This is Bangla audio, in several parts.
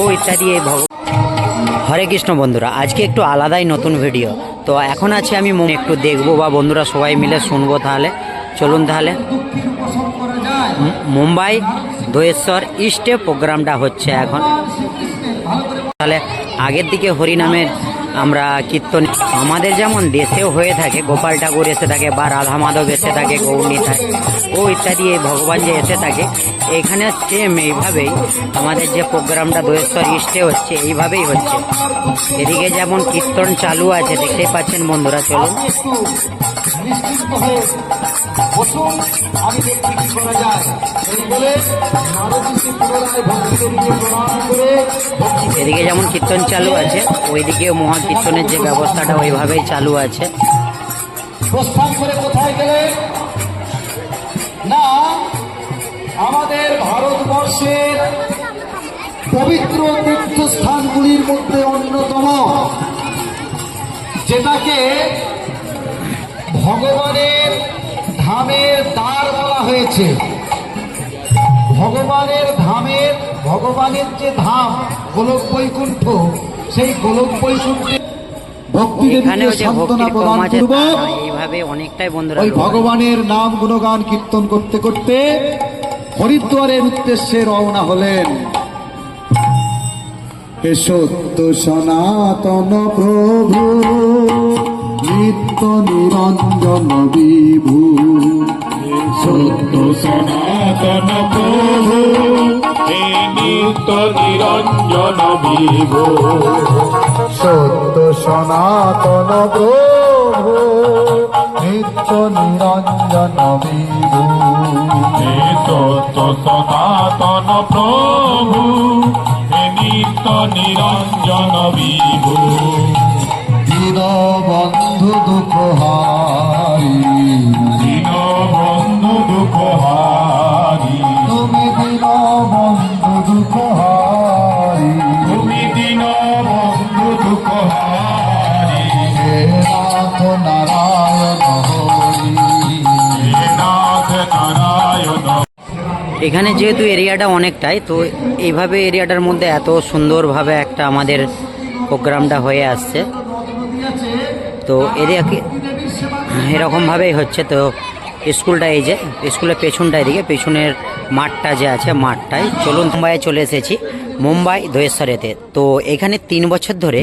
ও ইত্যাদি, এই ভগ হরে কৃষ্ণ বন্ধুরা, আজকে একটু আলাদাই নতুন ভিডিও তো এখন আছে আমি মনে একটু দেখব বা বন্ধুরা সবাই মিলে শুনব তাহলে। চলুন তাহলে। মুম্বাই, দোয়েশ্বর ইস্টে প্রোগ্রামটা হচ্ছে এখন। তাহলে আগের দিকে হরিনামের আমরা কীর্তন আমাদের যেমন দেশেও হয়ে থাকে, গোপাল ঠাকুর এসে থাকে বা রাধা মাধব এসে থাকে, গৌরী থাকে, ও ইত্যাদি, এই ভগবান যে এসে থাকে এখানে সেম এইভাবেই আমাদের যে প্রোগ্রামটা দোয়েশ্বর ইস্টে হচ্ছে, এইভাবেই হচ্ছে। এদিকে যেমন কীর্তন চালু আছে, দেখতেই পাচ্ছেন বন্ধুরা ভক্তি এদিকে যেমন কীর্তন চালু আছে ওইদিকে মহা কীর্তনের যে ব্যবস্থাটা ওইভাবেই চালু আছে। প্রস্থান করে কোথায় গেলেন না, আমাদের ভারতবর্ষের পবিত্র তীর্থস্থানগুলির মধ্যে অন্যতম, যেটাকে ভগবানের ধামের দ্বার বলা হয়েছে। ভগবানের ধামের, ভগবানের যে ধাম গোলক বৈকুণ্ঠ সেই গোলক বৈকুণ্ঠে ভগবানের নাম গুণগান কীর্তন করতে করতে হরিদ্বারের উদ্দেশ্যে রওনা হলেন। হে সত্য সনাতন প্রভু নিত্য নিরঞ্জন বিভু। সত্য সনাতন প্রভু। নিত্য নিরঞ্জন বিভু। সত্য সনাতন প্রভু নিত্য নিরঞ্জন বিভু। হে সত্য সনাতন প্রভু নিত্য নিরঞ্জন বিভু। দীন বন্ধু দুঃখ হারি। দীন বন্ধু দুঃখ হারি। এখানে যেহেতু এরিয়াটা অনেকটাই, তো এইভাবে এরিয়াটার মধ্যে এত সুন্দরভাবে একটা আমাদের প্রোগ্রামটা হয়ে আসছে। তো এরিয়াকে এরকমভাবেই হচ্ছে, তো স্কুলটা এই যে, স্কুলের পেছনটা এদিকে, পেছনের মাঠটা যে আছে মাঠটাই। চলুন মুম্বাইয়ে চলে এসেছি, মুম্বাই দোয়েশ্বরেতে তো এখানে তিন বছর ধরে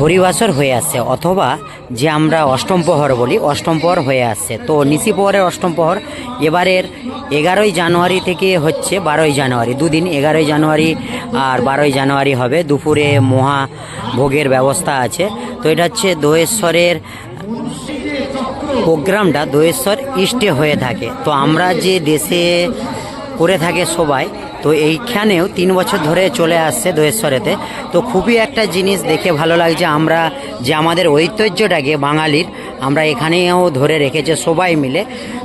হরিবাসর হয়ে আসছে অথবা যে আমরা অষ্টম প্রহর বলি, অষ্টম প্রহর হয়ে আসছে তো নিশি প্রহরের অষ্টম প্রহর এবারের এগারোই জানুয়ারি থেকে হচ্ছে বারোই জানুয়ারি। দুদিন এগারোই জানুয়ারি আর বারোই জানুয়ারি হবে। দুপুরে মহা ভোগের ব্যবস্থা আছে। তো এটা হচ্ছে দোয়েশ্বরের প্রোগ্রামটা, দোয়েশ্বর ইস্টে হয়ে থাকে। তো আমরা যে দেশে করে থাকে সবাই তো এইখানেও তিন বছর ধরে চলে আসছে দোয়েশ্বরেতে। তো খুবই একটা জিনিস দেখে ভালো লাগছে আমরা যে আমাদের ঐতিহ্যটাকে বাঙালির আমরা এখানেও ধরে রেখেছে সবাই মিলে।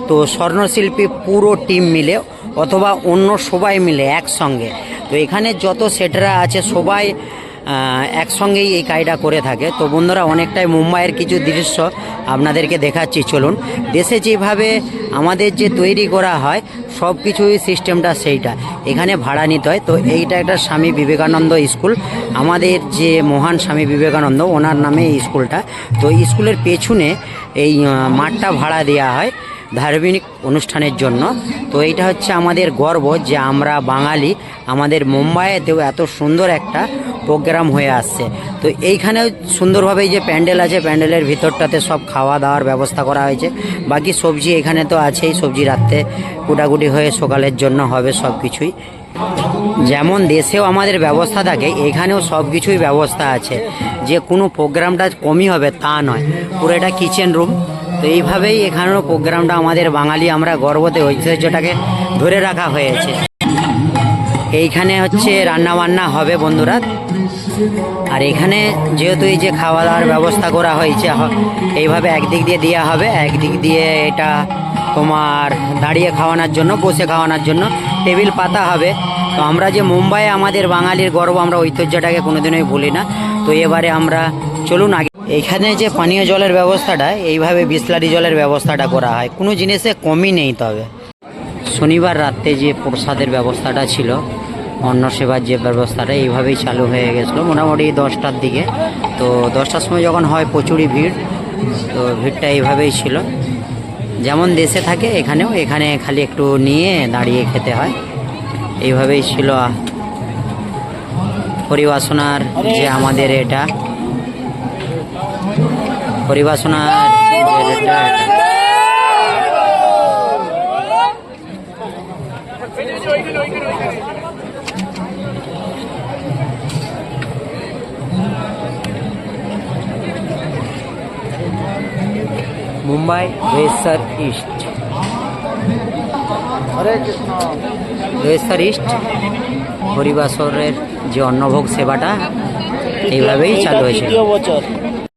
তো স্বর্ণশিল্পী পুরো টিম মিলে অথবা অন্য সবাই মিলে একসঙ্গে। তো এখানে যত সেটরা আছে সবাই একসঙ্গেই এই কাজটা করে থাকে। তো বন্ধুরা, অনেকটাই মুম্বাইয়ের কিছু দৃশ্য আপনাদেরকে দেখাচ্ছি। চলুন, দেশে যেভাবে আমাদের যে তৈরি করা হয় সব কিছুই সিস্টেমটা সেইটা। এখানে ভাড়া নিতে হয়। তো এইটা একটা স্বামী বিবেকানন্দ স্কুল। আমাদের যে মহান স্বামী বিবেকানন্দ, ওনার নামে এই স্কুলটা। তো স্কুলের পেছনে এই মাঠটা ভাড়া দেওয়া হয়। ধার্মিক অনুষ্ঠানের জন্য। তো এইটা হচ্ছে আমাদের গর্ব যে আমরা বাঙালি, আমাদের মুম্বাইতেও এত সুন্দর একটা প্রোগ্রাম হয়ে আসছে। তো এইখানেও সুন্দরভাবে যে প্যান্ডেল আছে, প্যান্ডেলের ভিতরটাতে সব খাওয়া দাওয়ার ব্যবস্থা করা হয়েছে। বাকি সবজি এখানে তো আছেই, সবজি রাত্রে কুটাকুটি হয়ে সকালের জন্য হবে সব কিছুই যেমন দেশেও আমাদের ব্যবস্থা থাকে, এখানেও সব কিছুই ব্যবস্থা আছে। যে কোনো প্রোগ্রামটা কমই হবে তা নয়। পুরো এটা কিচেন রুম। তো এইভাবেই এখানেও প্রোগ্রামটা আমাদের বাঙালি আমরা গর্বতে, ঐতিহ্যটাকে ধরে রাখা হয়েছে। এইখানে হচ্ছে রান্না বান্না হবে বন্ধুরা। আর এখানে যেহেতু এই যে খাওয়া দাওয়ার ব্যবস্থা করা হয়েছে এইভাবে একদিক দিয়ে দেওয়া হবে, একদিক দিয়ে এটা তোমার দাঁড়িয়ে খাওয়ানোর জন্য, বসে খাওয়ানোর জন্য টেবিল পাতা হবে। তো আমরা যে মুম্বাইয়ে আমাদের বাঙালির গর্ব, আমরা ঐতিহ্যটাকে কোনোদিনই ভুলি না। তো এবারে আমরা চলুন আগে। এখানে যে পানীয় জলের ব্যবস্থাটা, এইভাবে বিসলারি জলের ব্যবস্থাটা করা হয়। কোনো জিনিসে কমই নেই তবে। শনিবার রাত্রে যে প্রসাদের ব্যবস্থাটা ছিল, অন্ন সেবার যে ব্যবস্থাটা, এইভাবেই চালু হয়ে গেছিল মোটামুটি দশটার দিকে। তো দশটার সময় যখন হয় প্রচুরই ভিড়, তো ভিড়টা এইভাবেই ছিল। যেমন দেশে থাকে এখানেও। এখানে খালি একটু নিয়ে দাঁড়িয়ে খেতে হয়। এইভাবেই ছিল পরিবাসনার যে আমাদের এটা। পরিবাসনার মুম্বাই রেসার ইস্ট। রেসার ইস্ট হরিবাসরের যে অন্নভোগ সেবাটা এইভাবেই চালু বছর।